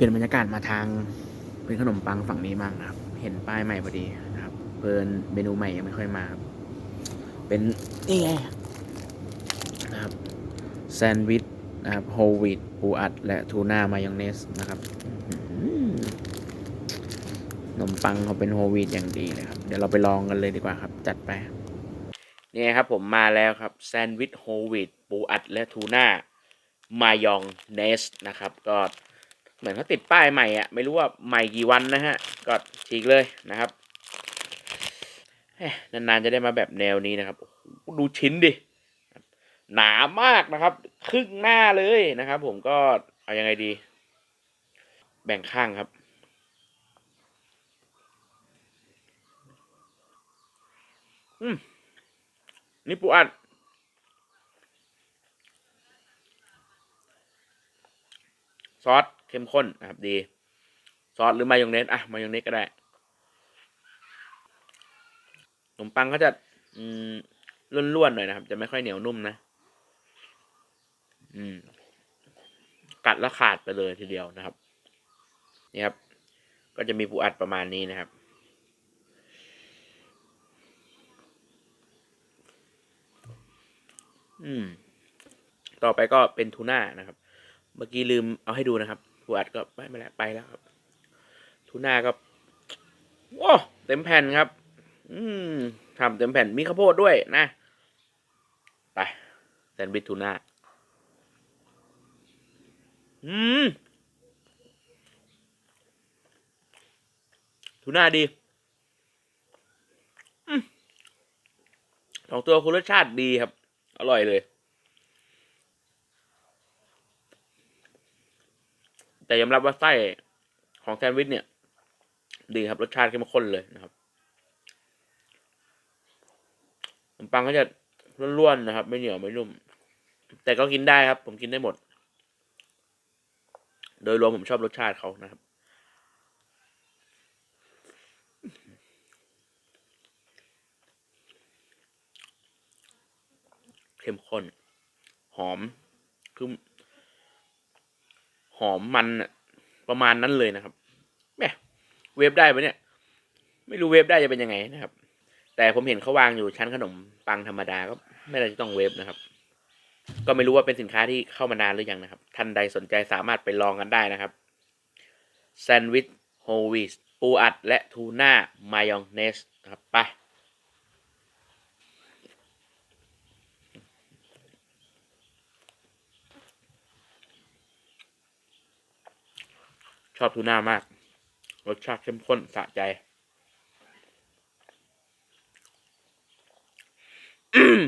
ลี่ยนบรรยากาศมาทางเป็นขนมปังฝั่งนี้มั่งนะครับ เห็นป้ายใหม่พอดีนะครับ เพิ่นเมนูใหม่ยังไม่ค่อยมาครับเป็นนี่ไงนะครับแซนด์วิชนะครับโฮลวีตปูอัด และทูน่ามายองเนสนะครับขนมปังเขาเป็นโฮลวีตอย่างดีเลยครับ เดี๋ยวเราไปลองกันเลยดีกว่าครับ จัดไปนี่ครับผมมาแล้วครับแซนด์วิชโฮลวีตปูอัด และทูน่ามายองเนสนะครับ ก็ เหมือนเขาติดป้ายใหม่อะ ไม่รู้ว่าใหม่กี่วันนะฮะ ก็ฉีกเลยนะครับนานๆจะได้มาแบบแนวนี้นะครับ ดูชิ้นดิ หนามากนะครับ ครึ่งหน้าเลยนะครับ ผมก็เอายังไงดี แบ่งข้างครับ อืม นี่ปูอัดซอส เข้มข้นนะครับดี ซอสหรือมายองเนสอะมายองเนสก็ได้ขนมปังก็จะอืมล้วนๆหน่อยนะครับ จะไม่ค่อยเหนียวนุ่มนะ อืม กัดแล้วขาดไปเลยทีเดียวนะครับ นี่ครับ ก็จะมีปูอัดประมาณนี้นะครับอืม ต่อไปก็เป็นทูน่านะครับ เมื่อกี้ลืมเอาให้ดูนะครับ ผู้อัดก็ไม่ไม่แล้วไปแล้วครับทูน่าก็ว้าเต็มแผ่นครับ อืมทำเต็มแผ่นมีข้าวโพดด้วยนะ ไปแซนด์วิชทูน่า อืมทูน่าดีสองตัวคุณรสชาติดีครับ อร่อยเลย แต่ยอมรับว่าไส้ของแซนด์วิชเนี่ย ดีครับรสชาติเข้มข้นเลยนะครับขนมปังก็จะร่วนๆนะครับ ไม่เหนียวไม่นุ่ม แต่ก็กินได้ครับ ผมกินได้หมด โดยรวมผมชอบรสชาติเขานะครับเข้มข้น หอมคือ หอมมันประมาณนั้นเลยนะครับแหมเวฟได้ปะเนี่ย ไม่รู้เวฟได้จะเป็นยังไงนะครับ แต่ผมเห็นเขาวางอยู่ชั้นขนมปังธรรมดาก็ไม่ได้ต้องเวฟนะครับ ก็ไม่รู้ว่าเป็นสินค้าที่เข้ามานานหรือยังนะครับ ท่านใดสนใจสามารถไปลองกันได้นะครับแซนด์วิชโฮวีสปูอัดและทูน่ามายองเนสนะครับไป ชอบทูน่ามาก รสชาติเข้มข้นสะใจ อืม